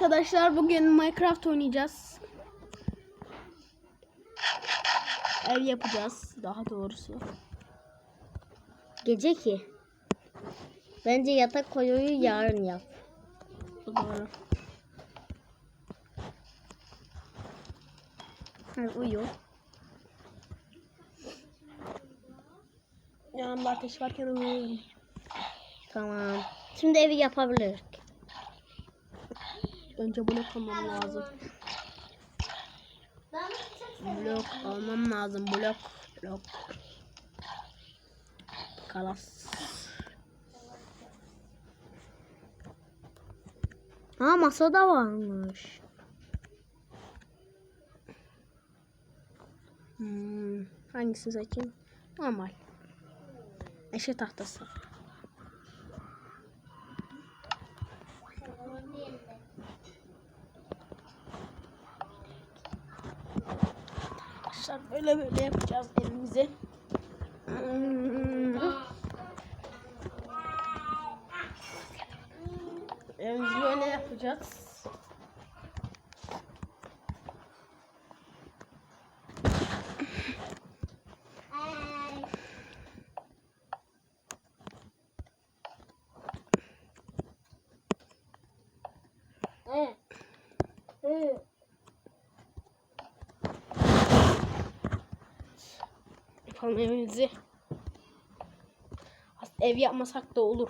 arkadaşlar bugün Minecraft oynayacağız. Ev yapacağız daha doğrusu. Gece ki. Bence yatak koyuyu yarın yap. Doğru. Ha, uyu. Yanımda ateş varken uyuyayım. Tamam. Şimdi evi yapabiliriz. Önce blok almam lazım. Blok almam lazım. Blok. Blok. Kalas. Ha masa da varmış. Hmm, hangisini seçeyim? Normal. Eşe tahtası. Arkadaşlar böyle böyle yapacağız evimizi. Hmm. Evimizi böyle yapacağız. Yapalım evimizi. Ev yapmasak da olur.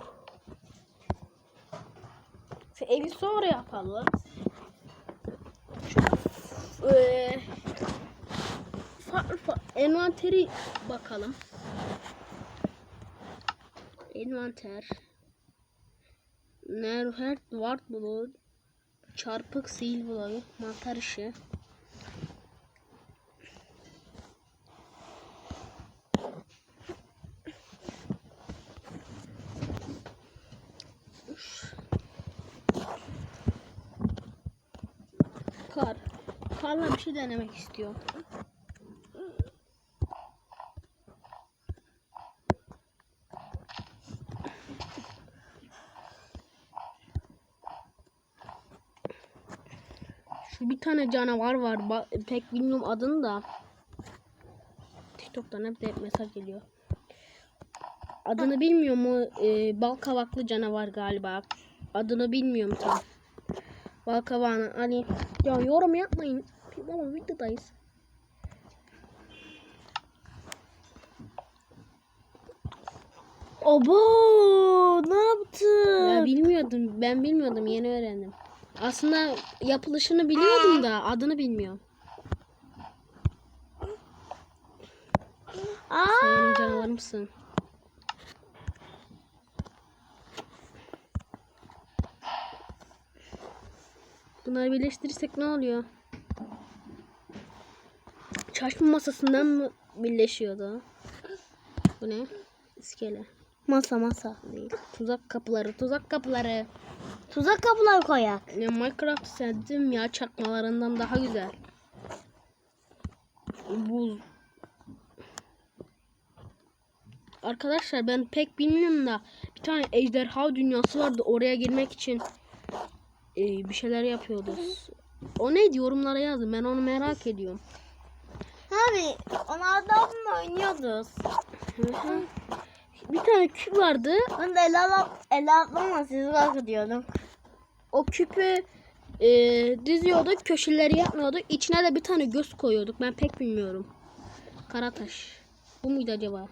Evi sonra yapalım. Ee, farklı envanteri bakalım. Envanter. Nerher Ward Blood. Çarpık sil bloğu. Mantar işi. Kar. Karla bir şey denemek istiyorum. Şu bir tane canavar var. Ba- pek bilmiyorum adını da. TikTok'tan hep de mesaj geliyor. Adını bilmiyorum o e, bal kavaklı canavar galiba. Adını bilmiyorum tam. Bal kavağını hani ya yorum yapmayın. Ama videodayız. Obo ne Ya yaptın? bilmiyordum. Ben bilmiyordum. Yeni öğrendim. Aslında yapılışını biliyordum da adını bilmiyorum. Aa, Sen benim canavarımsın. Bunları birleştirirsek ne oluyor? Çalışma masasından mı birleşiyordu? Bu ne? İskele. masa masa. Değil. Tuzak kapıları, tuzak kapıları. Tuzak kapılar koyak. Ya Minecraft sevdim ya çakmalarından daha güzel. Buz. Arkadaşlar ben pek bilmiyorum da bir tane ejderha dünyası vardı oraya girmek için e, bir şeyler yapıyorduk. O neydi yorumlara yazın ben onu merak ediyorum. Abi onlardan mı oynuyorduk? bir tane küp vardı Ben de el alam, el atlama sizi bakıyordum. o küpü e, diziyorduk köşeleri yapmıyorduk içine de bir tane göz koyuyorduk ben pek bilmiyorum. Karataş. Bu muydu acaba?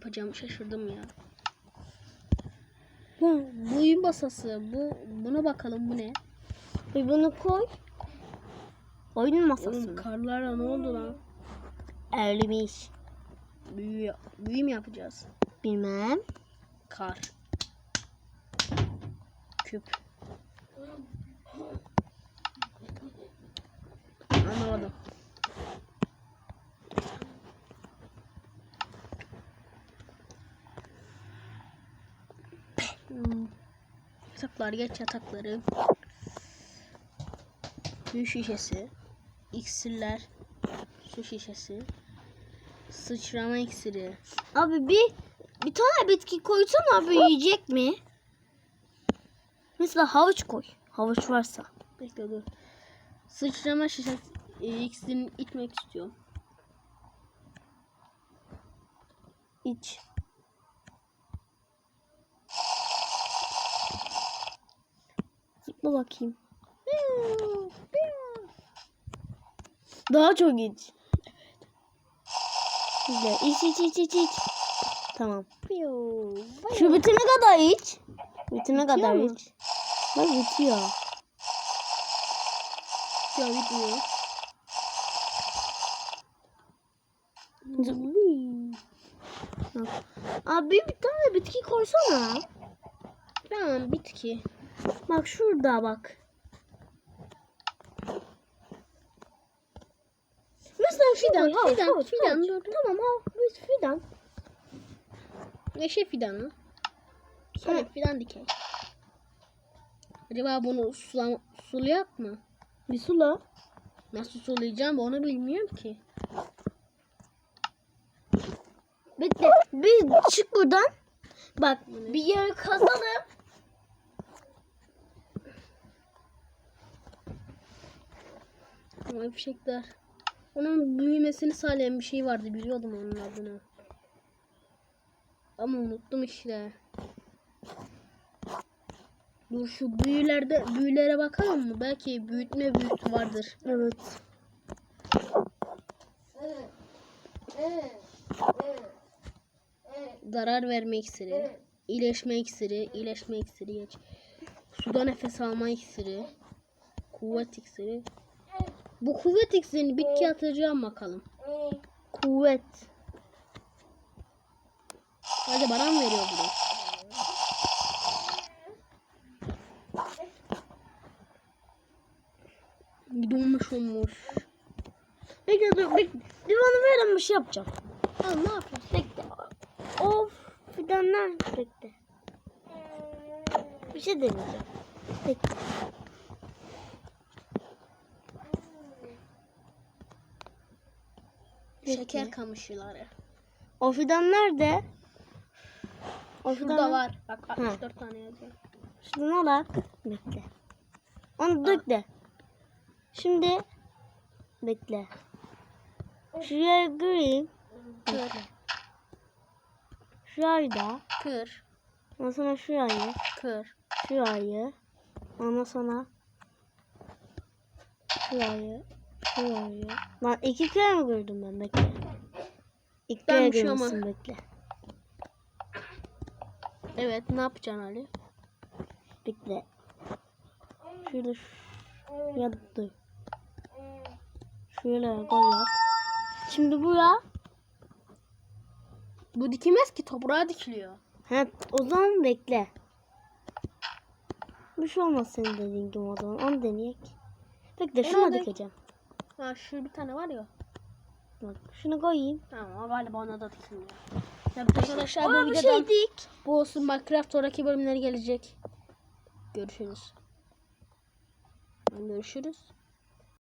Yapacağımı şaşırdım ya. Bu, bu oyun masası. Bu, buna bakalım bu ne? Bir bunu koy. Oyun masası Oğlum mı? karlarla ne oldu lan? Evliymiş. Büyü, büyü mü yapacağız? Bilmem. Kar. Küp. Anlamadım. Hmm. Yataklar geç yatakları. Büyü şişesi. İksirler. Su şişesi. Sıçrama iksiri. Abi bir bir tane bitki koysana büyüyecek mi? Mesela havuç koy. Havuç varsa. Bekle dur. Sıçrama şişesi e, iksirini içmek istiyorum. İç. Zıpla bakayım. Daha çok iç. Güzel. İç iç iç iç iç. Tamam. Şu bitene kadar iç. Bitene kadar mu? iç. Bak bitiyor. Ya bitmiyor. Abi bir tane bitki koysana. Tamam bitki. Bak şurada bak. Mesela Fidan, fidan, fidan, fidan, fidan, fidan. Tamam al, biz fidan. Neşe fidanı. Sonra Evet. fidan dikey. Acaba bunu sula, sulayak mı? Bir sula. Nasıl sulayacağım onu bilmiyorum ki. Bekle, bir çık buradan. Bak, bir yer kazalım. Ama fişekler. Onun büyümesini sağlayan bir şey vardı biliyordum onun adını. Ama unuttum işte. Dur şu büyülerde büyülere bakalım mı? Belki büyütme büyüsü vardır. Evet. Zarar verme iksiri. iyileşme iksiri. iyileşme iksiri geç. Suda nefes alma iksiri. Kuvvet iksiri. Bu kuvvet iksirini bitki atacağım bakalım. Kuvvet. Hadi bana mı veriyor bunu? Donmuş olmuş. Bekle dur, bekle. Bir bana verin bir şey yapacağım. Tamam ne yapıyorsun? Bekle. Of, fidanlar. Bekle. Bir şey deneyeceğim. Bekle. Şeker kamışları. O fidan nerede? O Şurada fidan- var. Bak 64 tane yazıyor. Şunu bak. Bekle. Onu bekle. Şimdi bekle. Şuraya gireyim. Kır. Şurayı da. Kır. Ondan sonra şurayı. Kır. Şurayı. Ondan sonra şurayı. Şurayı. Lan iki kere mi gördüm ben? Bekle. İki kere bir şey görmüşsün bekle. Evet ne yapacaksın Ali? Bekle. Şurada şu- ya dur. Şöyle koyak. Şimdi buraya. Bu dikilmez ki toprağa dikiliyor. Ha, o zaman bekle. Bir şey olmaz senin dediğin gibi o zaman. Onu deneyek. Bekle şuna dikeceğim. Ha şu bir tane var ya. Bak şunu koyayım. Tamam galiba ona da dikiliyor. Evet arkadaşlar Aa, bu bir videodan şey dik. bu olsun Minecraft sonraki bölümleri gelecek. Görüşürüz. Görüşürüz.